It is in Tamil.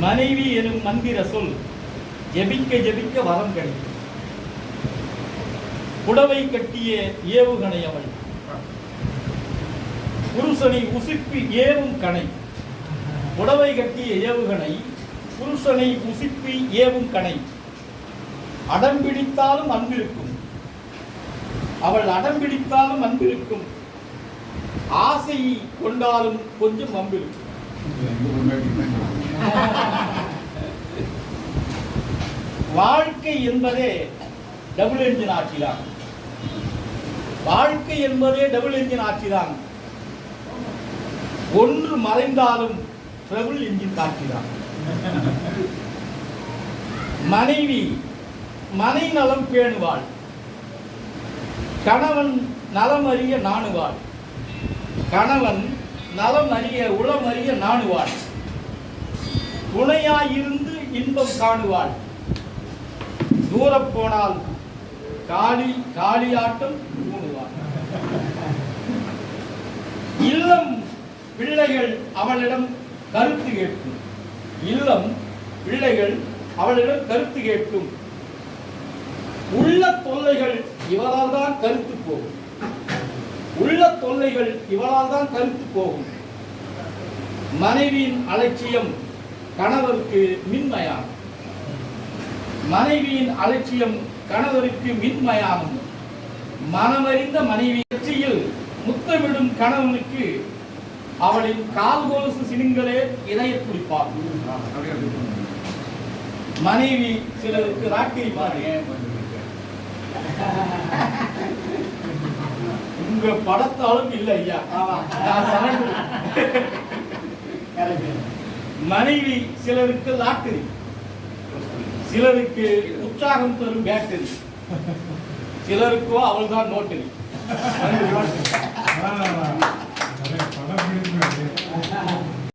மனைவி எனும் மந்திர சொல் ஜெபிக்க ஜெபிக்க வரம் கிடைக்கும். புடவை கட்டிய ஏவுகணை அவள். புருஷனை உசுப்பி ஏவும் கணை. புடவை கட்டிய ஏவுகணை புருஷனை உசுப்பி ஏவும் கணை. அடம்பிடித்தாலும் அன்பிருக்கும். அவள் அடம்பிடித்தாலும் அன்பிருக்கும். ஆசை கொண்டாலும் கொஞ்சம் அம்பிருக்கும் வாழ்க்கை என்பதே டபுள் என்ஜின் ஆட்சிதான். வாழ்க்கை என்பதே டபுள் என்ஜின் ஆட்சிதான். ஒன்று மறைந்தாலும் ட்ரிபிள் என்ஜின் காட்சிதான். மனைவி மனை நலம் பேணுவாள். கணவன் நலம் அறிய நாணுவாள். கணவன் நலம் அறிய உளம் அறிய நாணுவாள். துணையாயிருந்து இன்பம் காணுவாள். தூரப் போனால் காளி காளியாட்டம் ஊணுவாள் இல்லம் பிள்ளைகள் அவளிடம் கருத்து கேட்கும். இல்லம் பிள்ளைகள் அவளிடம் கருத்து கேட்கும். உள்ள தொல்லைகள் இவரால் தான் கருத்து போகும். உள்ள தொல்லைகள் இவரால் தான் கருத்து போகும். மனைவியின் அலட்சியம் கணவருக்கு மின்மையாகும் மனைவியின் அலட்சியம் கணவருக்கு மின்மயானம் மனமறிந்த மனைவி வெற்றியில் முத்தமிடும் கணவனுக்கு அவளின் கால் கொலுசு சினுங்களே இதய துடிப்பார் மனைவி சிலருக்கு ராக்கி மாறி உங்க படத்தாலும் இல்ல ஐயா. மனைவி சிலருக்கு லாட்டரி சிலருக்கு உற்சாகம் தரும் பேட்டரி சிலருக்கோ அவள் தான் நோட்டரி